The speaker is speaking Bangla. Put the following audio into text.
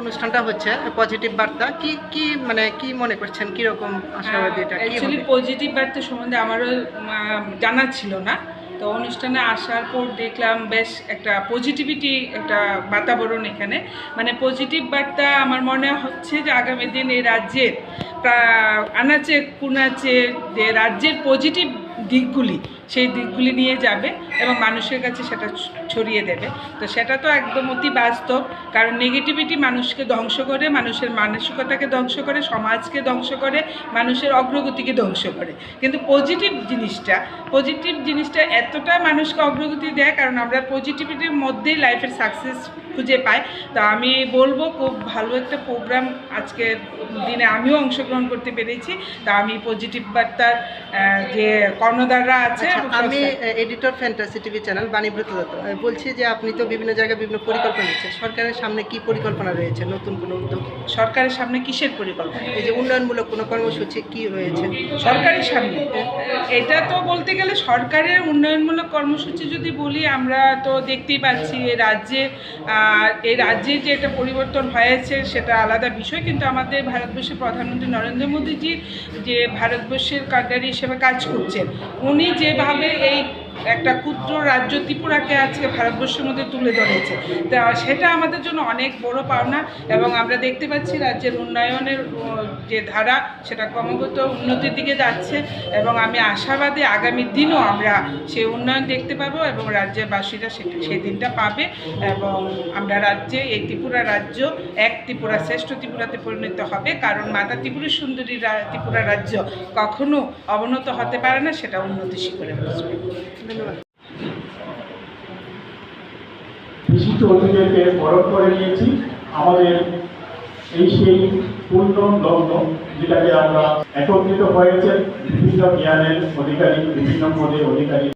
অনুষ্ঠানটা হচ্ছে পজিটিভ বার্তা। কি কি মানে কি মনে করছেন? কি রকম আশাবাদী এটা? অ্যাকচুয়ালি পজিটিভ বার্তা সম্বন্ধে আমারও জানা ছিল না। তো অনুষ্ঠানে আসার পর দেখলাম বেশ একটা পজিটিভিটি একটা বাতাবরণ এখানে। মানে পজিটিভ বার্তা আমার মনে হচ্ছে যে আগামী দিন এই রাজ্যের আনাচে কুনাচে রাজ্যের পজিটিভ দিকগুলি সেই দিকগুলি নিয়ে যাবে এবং মানুষের কাছে সেটা ছড়িয়ে দেবে। তো সেটা তো একদম অতি বাস্তব, কারণ নেগেটিভিটি মানুষকে ধ্বংস করে, মানুষের মানসিকতাকে ধ্বংস করে, সমাজকে ধ্বংস করে, মানুষের অগ্রগতিকে ধ্বংস করে। কিন্তু পজিটিভ জিনিসটা পজিটিভ জিনিসটা এতটা মানুষকে অগ্রগতি দেয়, কারণ আমরা পজিটিভিটির মধ্যেই লাইফের সাকসেস খুঁজে পাই। তো আমি বলব, খুব ভালো একটা প্রোগ্রাম আজকের দিনে আমিও অংশগ্রহণ করতে পেরেছি। তা আমি পজিটিভ বার্তার যে কর্ণধাররা আছে আমি editor fantasy TV channel Banibrata Dutta. বলছি যে আপনি তো বিভিন্ন জায়গায় বিভিন্ন পরিকল্পনা নিচ্ছেন। সরকারের সামনে কি পরিকল্পনা রয়েছে? নতুন কোনো উদ্যোগ? সরকারের সামনে কিসের পরিকল্পনা? এই যে উন্নয়নমূলক কোনো কর্মসূচি কি রয়েছে? সরকারের সামনে? এটা তো বলতে গেলে সরকারের উন্নয়নমূলক কর্মসূচি যদি বলি আমরা তো দেখতেই পাচ্ছি এই রাজ্যে এই রাজ্যে যে এটা পরিবর্তন হয়েছে সেটা আলাদা বিষয়। কিন্তু আমাদের ভারতবর্ষের প্রধানমন্ত্রী নরেন্দ্র মোদীজি যে ভারতবর্ষের কান্ডারি হিসেবে কাজ করছেন উনি যেভাবে এই একটা ক্ষুদ্র রাজ্য ত্রিপুরাকে আজকে ভারতবর্ষের মধ্যে তুলে ধরেছে। তা সেটা আমাদের জন্য অনেক বড় পাওনা এবং আমরা দেখতে পাচ্ছি রাজ্যের উন্নয়নের যে ধারা, সেটা ক্রমাগত উন্নতির দিকে যাচ্ছে এবং আমি আশাবাদী আগামী দিনও আমরা সেই উন্নয়ন দেখতে পাবো এবং রাজ্যের বাসীরা সেটা সেই দিনটা পাবে এবং আমরা রাজ্যে, এই ত্রিপুরা রাজ্য, এক ত্রিপুরা শ্রেষ্ঠ ত্রিপুরাতে পরিণত হবে। কারণ মাতা ত্রিপুরা সুন্দরী ত্রিপুরা রাজ্য কখনো অবনত হতে পারে না, সেটা উন্নতি শিখরে বসবে। বিশিষ্ট অতিথিদেরকে বরফ করে নিয়েছি, আমাদের এই সেই পূর্ণ লগ্ন যেটাকে আমরা একত্রিত হয়েছে বিভিন্ন জ্ঞানের অধিকারী, বিভিন্ন পদের অধিকারী।